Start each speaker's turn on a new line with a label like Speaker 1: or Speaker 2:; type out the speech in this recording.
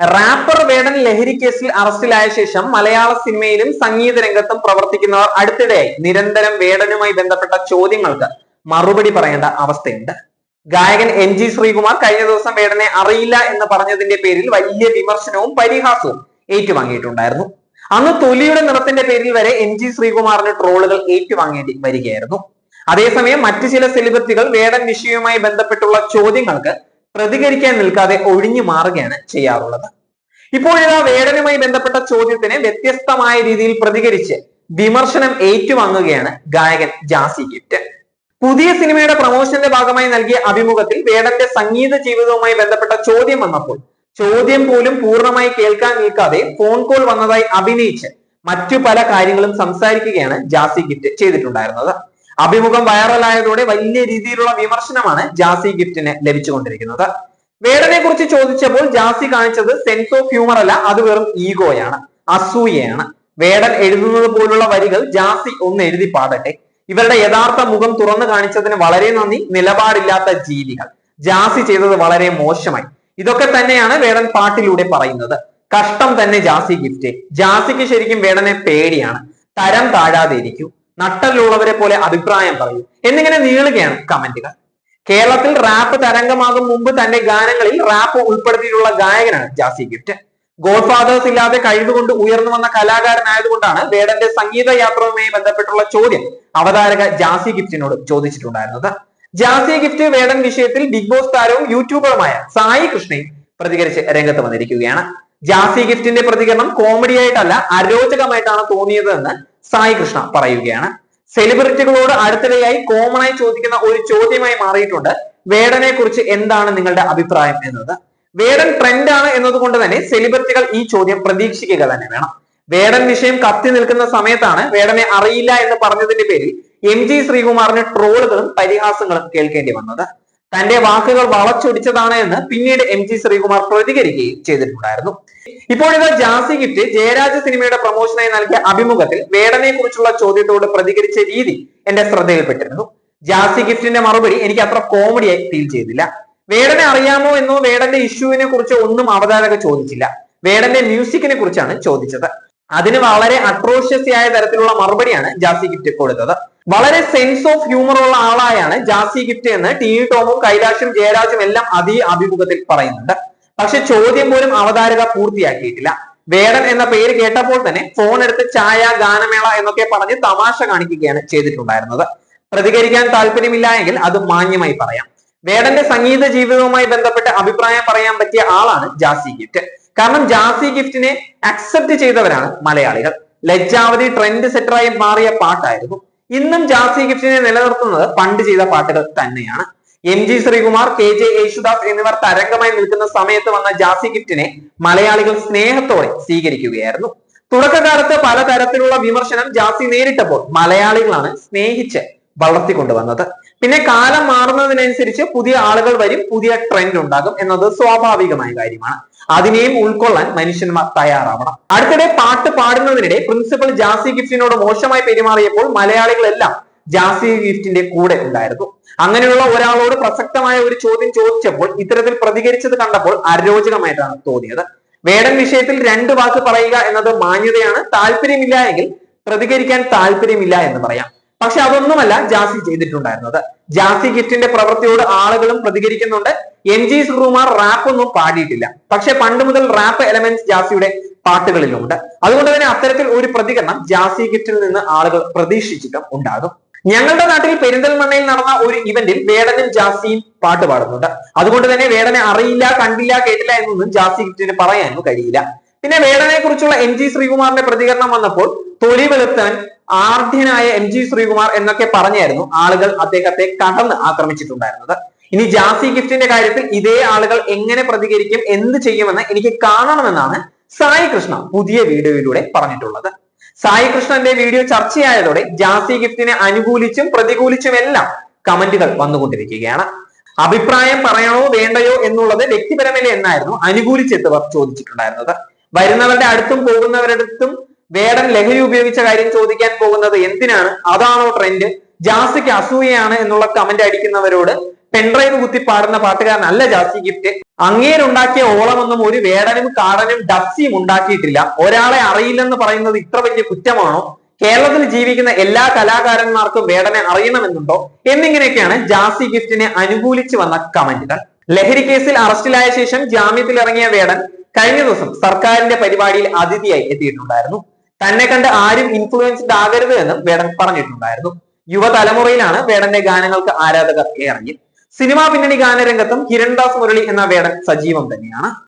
Speaker 1: Wrapper വേടൻ ലഹരി കേസിൽ അറസ്റ്റിലായ ശേഷം മലയാള സിനിമയിലും സംഗീത രംഗത്തും പ്രവർത്തിക്കുന്നവർ അടുത്തിടെയായി നിരന്തരം വേടനുമായി ബന്ധപ്പെട്ട ചോദ്യങ്ങൾക്ക് മറുപടി പറയേണ്ട അവസ്ഥയുണ്ട്. ഗായകൻ എം ജി ശ്രീകുമാർ കഴിഞ്ഞ ദിവസം വേടനെ അറിയില്ല എന്ന് പറഞ്ഞതിന്റെ പേരിൽ വലിയ വിമർശനവും പരിഹാസവും ഏറ്റുവാങ്ങിയിട്ടുണ്ടായിരുന്നു. അന്ന് തൊലിയുടെ നിറത്തിന്റെ പേരിൽ വരെ എം ജി ശ്രീകുമാറിന് ട്രോളുകൾ ഏറ്റുവാങ്ങേണ്ടി വരികയായിരുന്നു. അതേസമയം മറ്റു ചില സെലിബ്രിറ്റികൾ വേടൻ വിഷയവുമായി ബന്ധപ്പെട്ടുള്ള ചോദ്യങ്ങൾക്ക് പ്രതികരിക്കാൻ നിൽക്കാതെ ഒഴിഞ്ഞു മാറുകയാണ് ചെയ്യാറുള്ളത്. ഇപ്പോഴിതാ വേടനുമായി ബന്ധപ്പെട്ട ചോദ്യത്തിന് വ്യത്യസ്തമായ രീതിയിൽ പ്രതികരിച്ച് വിമർശനം ഏറ്റുവാങ്ങുകയാണ് ഗായകൻ ജാസി ഗിഫ്റ്റ്. പുതിയ സിനിമയുടെ പ്രൊമോഷന്റെ ഭാഗമായി നൽകിയ അഭിമുഖത്തിൽ വേടന്റെ സംഗീത ജീവിതവുമായി ബന്ധപ്പെട്ട ചോദ്യം വന്നപ്പോൾ ചോദ്യം പോലും പൂർണമായി കേൾക്കാൻ നിൽക്കാതെ ഫോൺ കോൾ വന്നതായി അഭിനയിച്ച് മറ്റു പല കാര്യങ്ങളും സംസാരിക്കുകയാണ് ജാസി ഗിഫ്റ്റ് ചെയ്തിട്ടുണ്ടായിരുന്നത്. അഭിമുഖം വൈറലായതോടെ വലിയ രീതിയിലുള്ള വിമർശനമാണ് ജാസി ഗിഫ്റ്റിന് ലഭിച്ചുകൊണ്ടിരിക്കുന്നത്. വേടനെ കുറിച്ച് ചോദിച്ചപ്പോൾ ജാസി കാണിച്ചത് സെൻസ് ഓഫ് ഹ്യൂമർ അല്ല അത് വെറും ഈഗോയാണ് അസൂയയാണ്. വേടൻ എഴുതുന്നത് പോലുള്ള വരികൾ ജാസി ഒന്ന് എഴുതി പാടട്ടെ. ഇവരുടെ യഥാർത്ഥ മുഖം തുറന്നു കാണിച്ചതിന് വളരെ നന്ദി നിലപാടില്ലാത്ത ജീവികൾ. ജാസി ചെയ്തത് വളരെ മോശമായി. ഇതൊക്കെ തന്നെയാണ് വേടൻ പാട്ടിലൂടെ പറയുന്നത്. കഷ്ടം തന്നെ ജാസി ഗിഫ്റ്റ്. ജാസിക്ക് ശരിക്കും വേടനെ പേടിയാണ്. തരം താഴാതെ ഇരിക്കൂ നട്ടലുള്ളവരെ പോലെ അഭിപ്രായം പറയൂ. എന്നിങ്ങനെ നീളുകയാണ് കമന്റുകൾ. കേരളത്തിൽ റാപ്പ് തരംഗമാകും മുമ്പ് തന്റെ ഗാനങ്ങളിൽ റാപ്പ് ഉൾപ്പെടുത്തിയിട്ടുള്ള ഗായകനാണ് ജാസി ഗിഫ്റ്റ്. ഗോഡ് ഫാദേഴ്സ് ഇല്ലാതെ കഴിവുകൊണ്ട് ഉയർന്നു വന്ന കലാകാരനായതുകൊണ്ടാണ് വേടന്റെ സംഗീത യാത്രയുമായി ബന്ധപ്പെട്ടുള്ള ചോദ്യം അവതാരക ജാസി ഗിഫ്റ്റിനോട് ചോദിച്ചിട്ടുണ്ടായിരുന്നത്. ജാസി ഗിഫ്റ്റ് വേടൻ വിഷയത്തിൽ ബിഗ് ബോസ് താരവും യൂട്യൂബറുമായ സായി കൃഷ്ണയും പ്രതികരിച്ച് രംഗത്ത് വന്നിരിക്കുകയാണ്. ജാസി ഗിഫ്റ്റിന്റെ പ്രതികരണം കോമഡിയായിട്ടല്ല അരോചകമായിട്ടാണ് തോന്നിയത് എന്ന് സായി കൃഷ്ണ പറയുകയാണ്. സെലിബ്രിറ്റികളോട് അടുത്തിടെയായി കോമൺ ആയി ചോദിക്കുന്ന ഒരു ചോദ്യമായി മാറിയിട്ടുണ്ട്. വേടനെ കുറിച്ച് എന്താണ് നിങ്ങളുടെ അഭിപ്രായം എന്നത്? വേടൻ ട്രെൻഡ് ആണ് എന്നതുകൊണ്ട് തന്നെ സെലിബ്രിറ്റികൾ ഈ ചോദ്യം പ്രതീക്ഷിക്കുക തന്നെ വേണം. വേടൻ വിഷയം കത്തി നിൽക്കുന്ന സമയത്താണ് വേടനെ അറിയില്ല എന്ന് പറഞ്ഞതിന്റെ പേരിൽ എം ജി ശ്രീകുമാറിന് ട്രോളുകളും പരിഹാസങ്ങളും കേൾക്കേണ്ടി വന്നത്. തന്റെ വാക്കുകൾ വളച്ചൊടിച്ചതാണ് എന്ന് പിന്നീട് എം ജി ശ്രീകുമാർ പ്രതികരിക്കുകയും ചെയ്തിട്ടുണ്ടായിരുന്നു. ഇപ്പോഴിത് ജാസി ഗിഫ്റ്റ് ജയരാജ സിനിമയുടെ പ്രൊമോഷനായി നൽകിയ അഭിമുഖത്തിൽ വേടനെ കുറിച്ചുള്ള ചോദ്യത്തോട് പ്രതികരിച്ച രീതി എന്റെ ശ്രദ്ധയിൽപ്പെട്ടിരുന്നു. ജാസി ഗിഫ്റ്റിന്റെ മറുപടി എനിക്ക് അത്ര കോമഡിയായി ഫീൽ ചെയ്തില്ല. വേടനെ അറിയാമോ എന്നോ വേടന്റെ ഇഷ്യൂവിനെ കുറിച്ചോ ഒന്നും അവതാരക ചോദിച്ചില്ല. വേടന്റെ മ്യൂസിക്കിനെ കുറിച്ചാണ് ചോദിച്ചത്. അതിന് വളരെ അട്രോഷ്യസ് ആയ തരത്തിലുള്ള മറുപടിയാണ് ജാസി ഗിഫ്റ്റ് കൊടുത്തത്. വളരെ സെൻസ് ഓഫ് ഹ്യൂമർ ഉള്ള ആളായാണ് ജാസി ഗിഫ്റ്റ് എന്ന് ടി വി ടോമും കൈലാഷും ജയരാജും എല്ലാം അതേ അഭിമുഖത്തിൽ പറയുന്നുണ്ട്. പക്ഷെ ചോദ്യം പോലും അവതാരക പൂർത്തിയാക്കിയിട്ടില്ല. വേടൻ എന്ന പേര് കേട്ടപ്പോൾ തന്നെ ഫോൺ എടുത്ത് ചായ ഗാനമേള എന്നൊക്കെ പറഞ്ഞ് തമാശ കാണിക്കുകയാണ് ചെയ്തിട്ടുണ്ടായിരുന്നത്. പ്രതികരിക്കാൻ താല്പര്യമില്ല എങ്കിൽ അത് മാന്യമായി പറയാം. വേടന്റെ സംഗീത ജീവിതവുമായി ബന്ധപ്പെട്ട് അഭിപ്രായം പറയാൻ പറ്റിയ ആളാണ് ജാസി ഗിഫ്റ്റ്. കാരണം ജാസി ഗിഫ്റ്റിനെ അക്സെപ്റ്റ് ചെയ്തവരാണ് മലയാളികൾ. ലജ്ജാവതി ട്രെൻഡ് സെറ്ററായി മാറിയ പാട്ടായിരുന്നു. ഇന്നും ജാസി ഗിഫ്റ്റിനെ നിലനിർത്തുന്നത് പണ്ട് ചെയ്ത പാട്ടുകൾ തന്നെയാണ്. M G Sreekumar K J Yesudas എന്നിവർ തരംഗമായി നിൽക്കുന്ന സമയത്ത് വന്ന ജാസി ഗിഫ്റ്റിനെ മലയാളികൾ സ്നേഹത്തോടെ സ്വീകരിക്കുകയായിരുന്നു. തുടക്കകാലത്ത് പലതരത്തിലുള്ള വിമർശനം ജാസി നേരിട്ടപ്പോൾ മലയാളികളാണ് സ്നേഹിച്ച് വളർത്തിക്കൊണ്ടുവന്നത്. പിന്നെ കാലം മാറുന്നതിനനുസരിച്ച് പുതിയ ആളുകൾ വരും പുതിയ ട്രെൻഡ് ഉണ്ടാകും എന്നത് സ്വാഭാവികമായ കാര്യമാണ്. അതിനെയും ഉൾക്കൊള്ളാൻ മനുഷ്യന്മാർ തയ്യാറാവണം. അടുത്തിടെ പാട്ട് പാടുന്നതിനിടെ പ്രിൻസിപ്പൽ ജാസി ഗിഫ്റ്റിനോട് മോശമായി പെരുമാറിയപ്പോൾ മലയാളികളെല്ലാം ജാസി ഗിഫ്റ്റിന്റെ കൂടെ ഉണ്ടായിരുന്നു. അങ്ങനെയുള്ള ഒരാളോട് പ്രസക്തമായ ഒരു ചോദ്യം ചോദിച്ചപ്പോൾ ഇത്തരത്തിൽ പ്രതികരിച്ചത് കണ്ടപ്പോൾ അരോചകമായിട്ടാണ് തോന്നിയത്. വേടൻ വിഷയത്തിൽ രണ്ട് വാക്ക് പറയുക എന്നത് മാന്യതയാണ്. താല്പര്യമില്ല എങ്കിൽ പ്രതികരിക്കാൻ താല്പര്യമില്ല എന്ന് പറയാം. പക്ഷെ അതൊന്നുമല്ല ജാസി ചെയ്തിട്ടുണ്ടായിരുന്നത്. ജാസി കിറ്റിന്റെ പ്രവൃത്തിയോട് ആളുകളും പ്രതികരിക്കുന്നുണ്ട്. എം ജി ശ്രീകുമാർ റാപ്പ് ഒന്നും പാടിയിട്ടില്ല. പക്ഷെ പണ്ട് മുതൽ റാപ്പ് എലമെന്റ്സ് ജാസിയുടെ പാട്ടുകളിലുണ്ട്. അതുകൊണ്ട് തന്നെ അത്തരത്തിൽ ഒരു പ്രതികരണം ജാസി ഗിറ്റിൽ നിന്ന് ആളുകൾ പ്രതീക്ഷിച്ചിട്ടും ഉണ്ടാകും. ഞങ്ങളുടെ നാട്ടിൽ പെരിന്തൽമണ്ണയിൽ നടന്ന ഒരു ഇവന്റിൽ വേടനും ജാസിയും പാട്ട് പാടുന്നുണ്ട്. അതുകൊണ്ട് തന്നെ വേടനെ അറിയില്ല കണ്ടില്ല കേട്ടില്ല എന്നൊന്നും ജാസി ഗിറ്റിന് പറയാനും കഴിയില്ല. പിന്നെ വേടനെ കുറിച്ചുള്ള എം ജി ശ്രീകുമാറിന്റെ പ്രതികരണം വന്നപ്പോൾ തൊലി വെളുത്തവൻ ആർദ്യനായ എം ജി ശ്രീകുമാർ എന്നൊക്കെ പറഞ്ഞായിരുന്നു ആളുകൾ അദ്ദേഹത്തെ കടന്ന് ആക്രമിച്ചിട്ടുണ്ടായിരുന്നത്. ഇനി ജാസി ഗിഫ്റ്റിന്റെ കാര്യത്തിൽ ഇതേ ആളുകൾ എങ്ങനെ പ്രതികരിക്കും എന്ത് ചെയ്യുമെന്ന് എനിക്ക് കാണണമെന്നാണ് സായി കൃഷ്ണ പുതിയ വീഡിയോയിലൂടെ പറഞ്ഞിട്ടുള്ളത്. സായി കൃഷ്ണന്റെ വീഡിയോ ചർച്ചയായതോടെ ജാസി ഗിഫ്റ്റിനെ അനുകൂലിച്ചും പ്രതികൂലിച്ചും എല്ലാം കമന്റുകൾ വന്നുകൊണ്ടിരിക്കുകയാണ്. അഭിപ്രായം പറയണോ വേണ്ടയോ എന്നുള്ളത് വ്യക്തിപരമല്ലേ എന്നായിരുന്നു അനുകൂലിച്ചെത്തവർ ചോദിച്ചിട്ടുണ്ടായിരുന്നത്. വരുന്നവരുടെ അടുത്തും പോകുന്നവരുടെ അടുത്തും വേടൻ ലഹരി ഉപയോഗിച്ച കാര്യം ചോദിക്കാൻ പോകുന്നത് എന്തിനാണ്? അതാണോ ട്രെൻഡ് ജാസിക്ക് അസൂയയാണ് എന്നുള്ള കമന്റ് അടിക്കുന്നവരോട് പെൺഡ്രൈവ് കുത്തി പാടുന്ന പാട്ടുകാരനല്ല ജാസി ഗിഫ്റ്റ് അങ്ങേരുണ്ടാക്കിയ ഓളമൊന്നും ഒരു വേടനും കാടനും ഡപ്സിയും ഉണ്ടാക്കിയിട്ടില്ല. ഒരാളെ അറിയില്ലെന്ന് പറയുന്നത് ഇത്ര വലിയ കുറ്റമാണോ? കേരളത്തിൽ ജീവിക്കുന്ന എല്ലാ കലാകാരന്മാർക്കും വേടനെ അറിയണമെന്നുണ്ടോ? എന്നിങ്ങനെയൊക്കെയാണ് ജാസി ഗിഫ്റ്റിനെ അനുകൂലിച്ചു വന്ന കമന്റുകൾ. ലഹരി കേസിൽ അറസ്റ്റിലായ ശേഷം ജാമ്യത്തിൽ ഇറങ്ങിയ വേടൻ കഴിഞ്ഞ ദിവസം സർക്കാരിന്റെ പരിപാടിയിൽ അതിഥിയായി എത്തിയിട്ടുണ്ടായിരുന്നു. തന്നെ കണ്ട് ആരും ഇൻഫ്ലുവൻസ്ഡ് ആകരുത് എന്നും വേടൻ പറഞ്ഞിട്ടുണ്ടായിരുന്നു. യുവതലമുറയിലാണ് വേടന്റെ ഗാനങ്ങൾക്ക് ആരാധകർ ഏറങ്ങി സിനിമാ പിന്നണി ഗാനരംഗത്തും ഹിരൺദാസ് മുരളി എന്ന വേടൻ സജീവം തന്നെയാണ്.